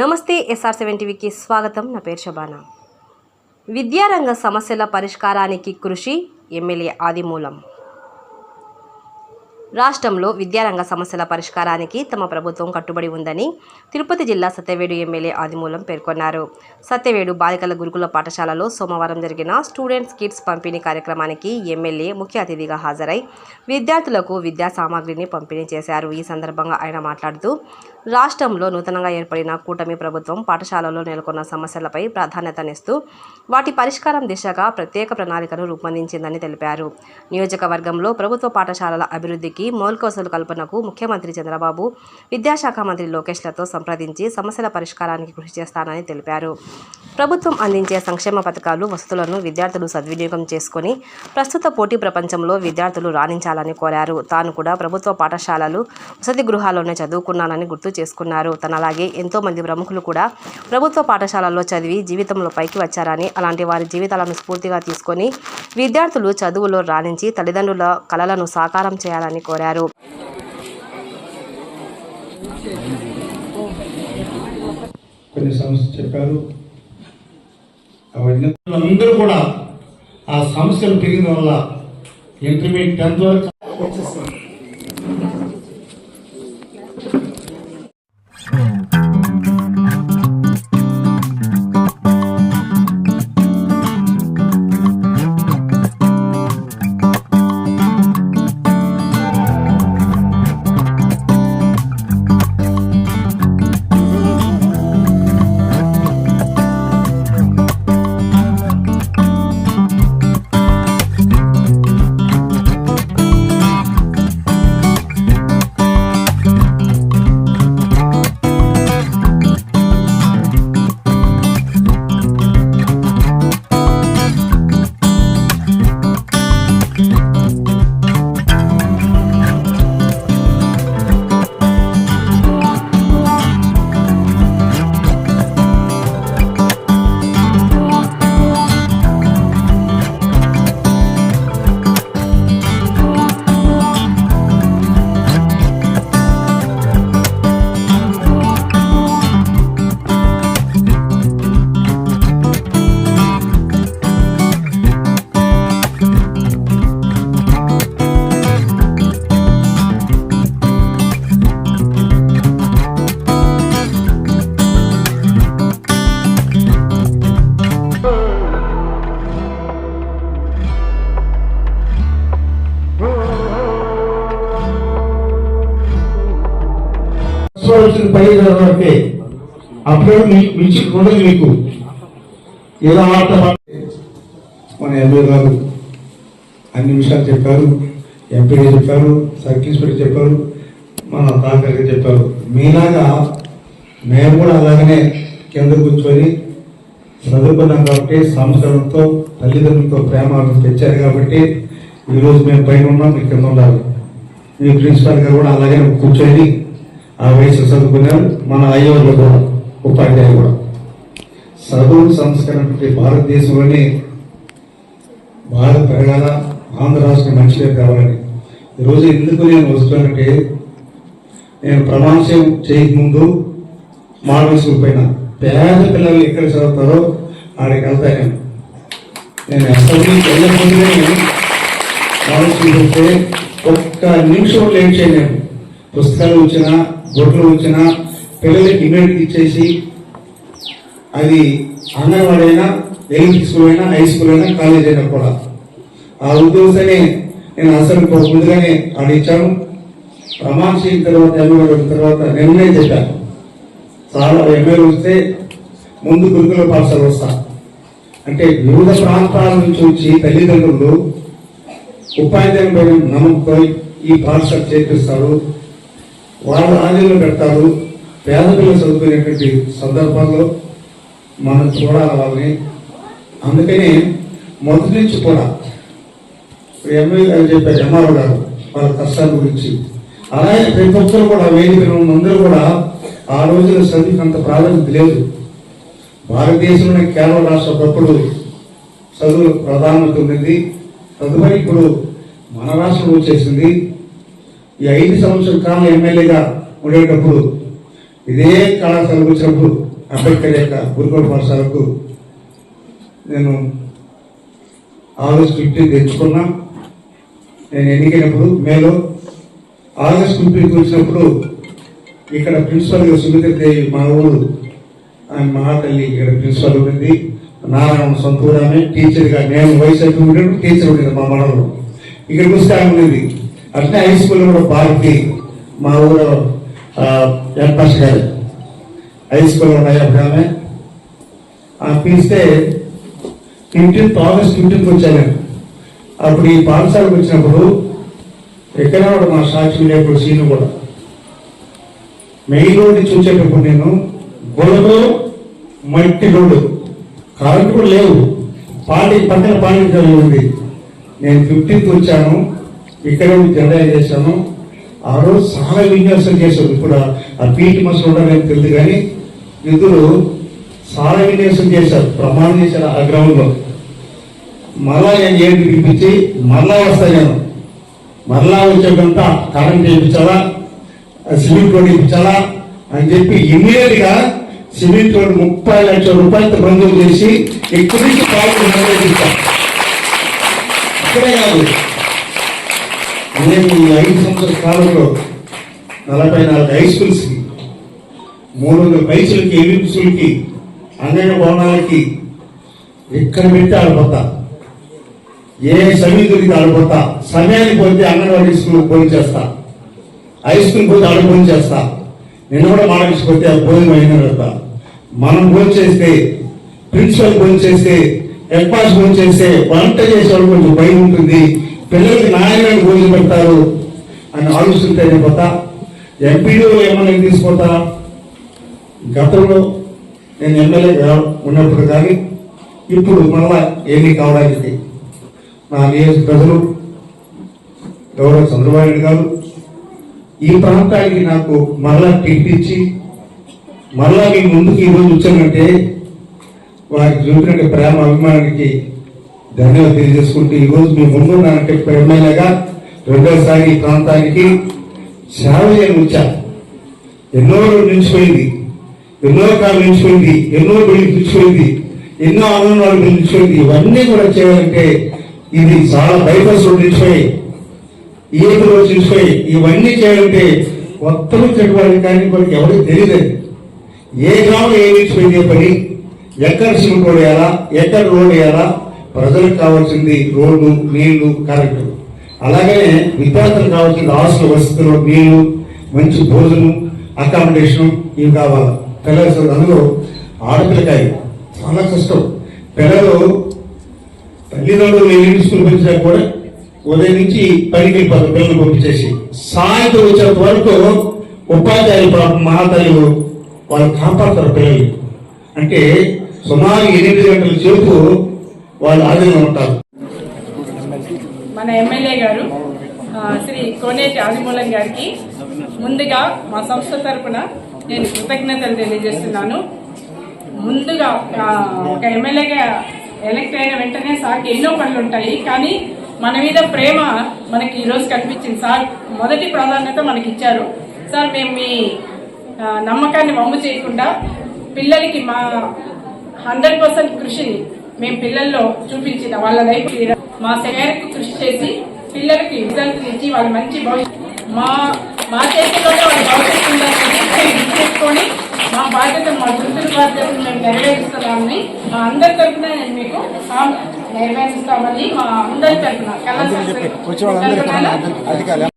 నమస్తే SR seven టీవీకి స్వాగతం. నా పేరు శబానా. విద్యారంగ సమస్యల పరిష్కారానికి కృషి ఎమ్మెల్యే ఆదిమూలం. రాష్ట్రంలో విద్యారంగ సమస్యల పరిష్కారానికి తమ ప్రభుత్వం కట్టుబడి ఉందని తిరుపతి జిల్లా సత్యవేడు ఎమ్మెల్యే ఆదిమూలం పేర్కొన్నారు. సత్యవేడు బాలికల గురుకుల పాఠశాలలో సోమవారం జరిగిన స్టూడెంట్స్ కిట్స్ పంపిణీ కార్యక్రమానికి ఎమ్మెల్యే ముఖ్య అతిథిగా హాజరై విద్యార్థులకు విద్యా సామాగ్రిని పంపిణీ చేశారు. ఈ సందర్భంగా ఆయన మాట్లాడుతూ రాష్ట్రంలో నూతనంగా ఏర్పడిన కూటమి ప్రభుత్వం పాఠశాలలో నెలకొన్న సమస్యలపై ప్రాధాన్యతనిస్తూ వాటి పరిష్కారం దిశగా ప్రత్యేక ప్రణాళికను రూపొందించిందని తెలిపారు. నియోజకవర్గంలో ప్రభుత్వ పాఠశాలల అభివృద్ధికి మౌలిక వసతుల కల్పనకు ముఖ్యమంత్రి చంద్రబాబు విద్యాశాఖ మంత్రి లోకేష్లతో సంప్రదించి సమస్యల పరిష్కారానికి కృషి చేస్తానని తెలిపారు. ప్రభుత్వం అందించే సంక్షేమ పథకాలు వసతులను విద్యార్థులు సద్వినియోగం చేసుకొని ప్రస్తుత పోటీ ప్రపంచంలో విద్యార్థులు రాణించాలని కోరారు. తాను కూడా ప్రభుత్వ పాఠశాలలు వసతి గృహాల్లోనే చదువుకున్నానని గుర్తు చేసుకున్నారు. తనలాగే ఎంతోమంది ఎంతో మంది ప్రముఖులు కూడా ప్రభుత్వ పాఠశాలల్లో చదివి జీవితంలో పైకి వచ్చారని అలాంటి వారి జీవితాలను స్ఫూర్తిగా తీసుకొని విద్యార్థులు చదువులో రాణించి తల్లిదండ్రుల కలలను సాకారం చేయాలని కోరారు కొన్ని సమస్యలు చెప్పారు అవన్నీ అందరూ కూడా ఆ సమస్యలు పెరిగిన వల్ల ఇంటర్మీడియట్ టెన్త్ వరకు వచ్చిన పై వరకే మీకు మించి ఉండదు మీకు ఎలా ఆట మన ఎంపీ గారు అన్ని విషయాలు చెప్పారు. ఎంపీ చెప్పారు సర్కిల్ ఇన్స్పెక్టర్ చెప్పారు మన తాకర్ చెప్పారు. మీలాగా మేము కూడా అలాగనే కింద కూర్చొని చదువుకున్నాం కాబట్టి సంస్కారంతో తల్లిదండ్రులతో ప్రేమ తెచ్చారు కాబట్టి ఈరోజు మేము పైన ఉన్నాం మీ కింద ఉండాలి. మీ ప్రిన్సిపాల్ గారు కూడా అలాగే కూర్చొని ఆ వయసు చదువుకున్నారు మన అయ్యోళ్ళు కూడా ఉపాధ్యాయులు కూడా. చదువు సంస్కరణ భారతదేశంలోనే భారత పెరగాల ఆంధ్ర రాష్ట్రం మంచిగా కావాలని ఈరోజు ఎందుకు నేను వస్తున్నానంటే నేను ప్రమాణం చేయకముందు మాడల్ స్కూల్ పైన పేద పిల్లలు ఎక్కడ చదువుతారో ఆడికి వెళ్తా నేను. నేను అసెంబ్లీకి వెళ్ళకముందే మోడల్ స్కూల్ వెళ్తే ఒక్క నిమిషం లేట్ చేయలేను పుస్తకాలు వచ్చినా బొట్లు వచ్చిన పిల్లలకి ఇమేట్ ఇచ్చేసి అది అంగన్వాడీ అయినా ఎలిమెంటరీ స్కూల్ అయినా హై స్కూల్ అయినా కాలేజ్ అయినా కూడా. ఆ ఉద్దేశమే నేను అసలు ముందుగానే ఆడించాను ప్రమాణ తర్వాత ఎమ్మెల్యే తర్వాత నిర్ణయం చెప్పాను. చాలా ఎమ్మెల్యే వస్తే ముందు గురుకుల పాఠశాల వస్తా. అంటే వివిధ ప్రాంతాల నుంచి వచ్చి తల్లిదండ్రులు ఉపాధ్యాయుల పైన నమ్మకంతో ఈ పాఠశాల చేపిస్తారు వాళ్ళు ఆందోళన పెడతారు. పేద పిల్లలు చదువుకునేటువంటి సందర్భాల్లో మనం చూడాలి వాళ్ళని? అందుకని మొదటి నుంచి కూడా ఇప్పుడు ఎమ్మెల్యే గారు చెప్పారు ఎంఆర్ఓ గారు వాళ్ళ కష్టాల గురించి. అలాగే ప్రతి ఒక్కరు కూడా వేదిక అందరూ కూడా ఆ రోజున చదువుకు అంత ప్రాధాన్యత లేదు. భారతదేశంలోనే కేరళ రాష్ట్ర ఒకప్పుడు చదువు ప్రాధాన్యత ఉంది తదుపరి ఇప్పుడు మన రాష్ట్రం వచ్చేసింది. ఈ ఐదు సంవత్సరాల కాలం ఎమ్మెల్యేగా ఉండేటప్పుడు ఇదే కళాశాలకు వచ్చినప్పుడు అంబేద్కర్ యొక్క గురుకుల పాఠశాలకు నేను ఆగస్ట్ ఫిఫ్టీన్ తెచ్చుకున్నా. నేను ఎన్నికైనప్పుడు మేలో ఆగస్ట్ ఫిఫ్టీన్త్ వచ్చినప్పుడు ఇక్కడ ప్రిన్సిపల్ సుమిత్రదేవి మా ఊరు ఆమె మహాతల్లి ఇక్కడ ప్రిన్సిపల్ ఉండింది. నారాయణ సొంత ఊరు ఆమె టీచర్గా నేను వయసు అయిపోయి టీచర్ ఉండేది మా మనలో ఇక్కడికి వస్తే ఆమె ఉండేది. అట్లే హై స్కూల్ కూడా పార్క్కి మా ఊరు ఎంపస్ గారు. హై స్కూల్ ఉన్నాయి అప్పుడు ఆమె. పిలిస్తే ఫిఫ్టీన్త్ ఆగస్ట్ ఫిఫ్టీన్త్ వచ్చాను. అప్పుడు ఈ పాఠశాలకు వచ్చినప్పుడు ఎక్కడ మా సాక్షి లేప్పుడు సీను కూడా. మెయిన్ రోడ్డు చూసేటప్పుడు నేను గొడవలు మట్టి రోడ్డు. కరెంట్ కూడా లేవు. పాడి పక్కన పాడి ఉంది నేను ఫిఫ్టీన్త్ వచ్చాను. ఇక్కడ జెండా చేశాను. ఆ రోజు చాలా విన్యాసం చేశారు. ఇప్పుడు ఆ- పీటీ పీటి మసలు ఉండదని తెలియదు కానీ ఇద్దరు చాలా విన్యాసం చేశారు. ప్రమాణం చేశారు ఆ గ్రౌండ్లో మళ్ళా నేను ఏంటి పిలిపించి మళ్ళా వస్తాను నేను మరలా వచ్చేటంతా కరెంట్ వేయించాలా? సిమెంట్ రోడ్ ఇప్పించాలా అని చెప్పి ఇమ్మీడియట్గా సిమెంట్ రోడ్ ముప్పై లక్షల రూపాయలతో మంజూరు చేసి ఇక్కడి నుంచి ప్రాబ్లం నిర్వహిస్తాం ఇక్కడే కాదు. నేను ఈ ఐదు సంవత్సరాల కాలంలో నలభై నాలుగు హై స్కూల్స్కి మూడు వందల పైసలకి ఎలిపిసులకి అంగన్య భవనాలకి ఎక్కడ పెట్టి ఆడిపోతా ఏ సమయం దొరికి ఆడిపోతా సమయానికి పోతే అంగన్వాడీ స్కూల్ భోజనం చేస్తా. హై స్కూల్ పోతే ఆడ భోజనం చేస్తా. నిన్న కూడా మాట్లాడిపోతే ఆ భోజనం అయిన పెడతా. మనం భోజనం చేస్తే ప్రిన్సిపల్ భోజనం చేస్తే హెడ్ మాస్టర్ భోజనం చేస్తే వంట చేసేవాళ్ళు కొంచెం భయం ఉంటుంది. పిల్లలకి నాయన భోజనం పెడతారు అని ఆలోచించే అయిపోతా ఎంపీడీ ఏమన్నా తీసుకుపోతా. గతంలో నేను ఎమ్మెల్యే ఉన్నప్పుడు కానీ ఇప్పుడు మళ్ళా ఏమీ కావడానికి నా నియోజక ప్రజలు గౌరవ చంద్రబాబు గారు ఈ ప్రాంతానికి నాకు మరలా టిప్పించి మరలా మీ ముందుకు ఈరోజు వచ్చానంటే వారికి చూపినట్టు ప్రేమ అభిమానానికి ధన్యవాదాలు తెలియజేసుకుంటూ ఈరోజు మీ ముందు నాకంటే ఎమ్మెల్యేగా రెండోసారి ఈ ప్రాంతానికి సేవ చేయని వచ్చాను ఎన్నో నిలిచిపోయింది ఎన్నో కాలు నిలిచిపోయింది ఎన్నో బిల్లు నిలిచిపోయింది ఎన్నో ఆందోళనలు నిలిచిపోయింది ఇవన్నీ కూడా చేయాలంటే ఇది చాలా బైపాస్ రోడ్ నిలిచిపోయి ఏది రోజు నిలిచిపోయి ఇవన్నీ చేయాలంటే కొత్త చెట్టుబడి కానీ మనకి ఎవరికి తెలియదు ఏ గ్రామం ఏ నిలిచిపోయింది పని? ఎక్కడ సిమెంట్ రోడ్ వేయాలా? ఎక్కడ రోడ్ వేయాలా? ప్రజలకు కావాల్సింది రోడ్డు నీళ్ళు కరెంటు. అలాగే విద్యార్థులకు కావాల్సింది హాస్టల్ వసతులు నీళ్ళు మంచి భోజనం అకామిడేషన్ ఇవి కావాలి. పిల్లలు అందులో ఆడపిల్లకాయ చాలా కష్టం. పిల్లలు తల్లిదండ్రులు ఇంటి స్కూల్ పంపించినా కూడా ఉదయం నుంచి పనికి వెళ్ళిపోతారు పిల్లలు పంపించేసి. సాయంత్రం వచ్చేంత వరకు ఉపాధ్యాయులు పాపం మా వాళ్ళు కాపాడతారు పిల్లలు అంటే సుమారు ఎనిమిది గంటల సేపు వాళ్ళు ఆధీనంలో ఉంటారు. మన ఎమ్మెల్యే గారు శ్రీ కోనేటి ఆదిమూలం గారికి ముందుగా మా సంస్థ తరఫున నేను కృతజ్ఞతలు తెలియజేస్తున్నాను. ముందుగా ఒక ఎమ్మెల్యేగా ఎలక్ట్ అయిన వెంటనే సార్కి ఎన్నో పనులు ఉంటాయి కానీ మన మీద ప్రేమ మనకి ఈరోజు కనిపించింది. సార్ మొదటి ప్రాధాన్యత మనకి ఇచ్చారు. సార్ మేము మీ నమ్మకాన్ని వమ్ము చేయకుండా పిల్లలకి మా హండ్రెడ్ పర్సెంట్ కృషిని మేము పిల్లల్లో చూపించిన వాళ్ళ లైఫ్ మా మేరకు కృషి చేసి పిల్లలకి రిజల్ట్ ఇచ్చి వాళ్ళ మంచి భవిష్యత్ మా మా చేతిలోనే వాళ్ళ భవిష్యత్తు ఉందని మా బాధ్యత మా గుర్తుల బాధ్యతను మేము నెరవేరుస్తున్నామని మా అందరి తరఫున నేను మీకు నెరవేరుస్తామని మా అందరి తరఫున తరఫున